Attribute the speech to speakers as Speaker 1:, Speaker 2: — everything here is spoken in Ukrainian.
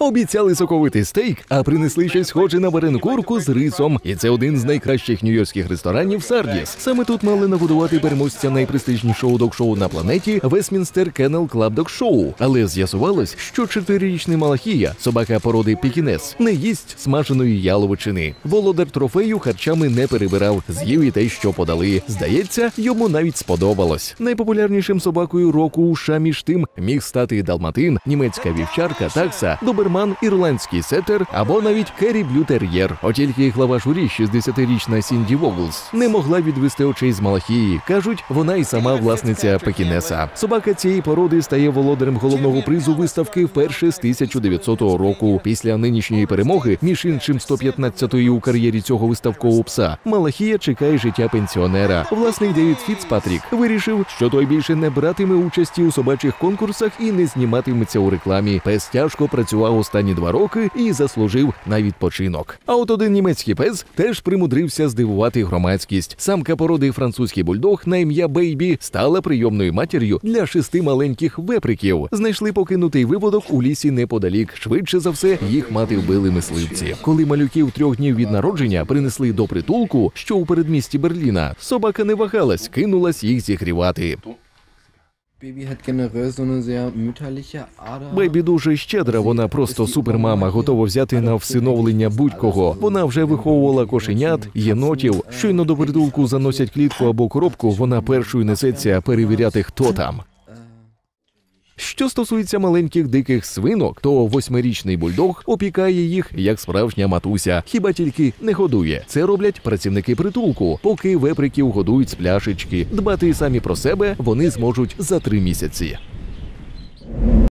Speaker 1: Обіцяли соковитий стейк, а принесли щось схоже на варенкурку з рисом. І це один з найкращих нью-йоркських ресторанів Сардіс. Саме тут мали нагодувати переможця найпрестижнішого док-шоу на планеті Вестмінстер Кеннел Клаб Док-шоу. Але з'ясувалось, що чотирирічний Малахія, собака породи Пікінес, не їсть смаженої яловичини. Володар трофею харчами не перебирав, з'їв і те, що подали. Здається, йому навіть сподобалось. Найпопулярнішим собакою року у США між тим міг стати далматин, німецька вівчарка, такса, доберман, ірландський сетер або навіть Керрі Блютер'єр. От тільки глава журі, 60-річна Сінді Воглс, не могла відвести очей з Малахії. кажуть, вона і сама власниця Пекінеса. Собака цієї породи стає володарем головного призу виставки вперше з 1900 року. Після нинішньої перемоги, між іншим 115-ї у кар'єрі цього виставкового пса, Малахія чекає життя пенсіонера. Власний Девід Фіцпатрік вирішив, що той більше не братиме участі у собачих конкурсах і не зніматиметься у рекламі. Пес тяжко працював останні два роки і заслужив на відпочинок. А от один німецький пес теж примудрився здивувати громадськість. Самка породи французький бульдог на ім'я Бейбі стала прийомною матір'ю для шести маленьких веприків. Знайшли покинутий виводок у лісі неподалік. Швидше за все, їх мати вбили мисливці. Коли малюків трьох днів від народження принесли до притулку, що у передмісті Берліна, собака не вагалась, кинулась їх зігрівати. Бейбі дуже щедра, вона просто супермама, готова взяти на всиновлення будь-кого. Вона вже виховувала кошенят, єнотів. Щойно до притулку заносять клітку або коробку, вона першою несеться перевіряти, хто там. Що стосується маленьких диких свинок, то восьмирічний бульдог опікає їх як справжня матуся, хіба тільки не годує. Це роблять працівники притулку, поки веприків годують з пляшечки. Дбати самі про себе вони зможуть за три місяці.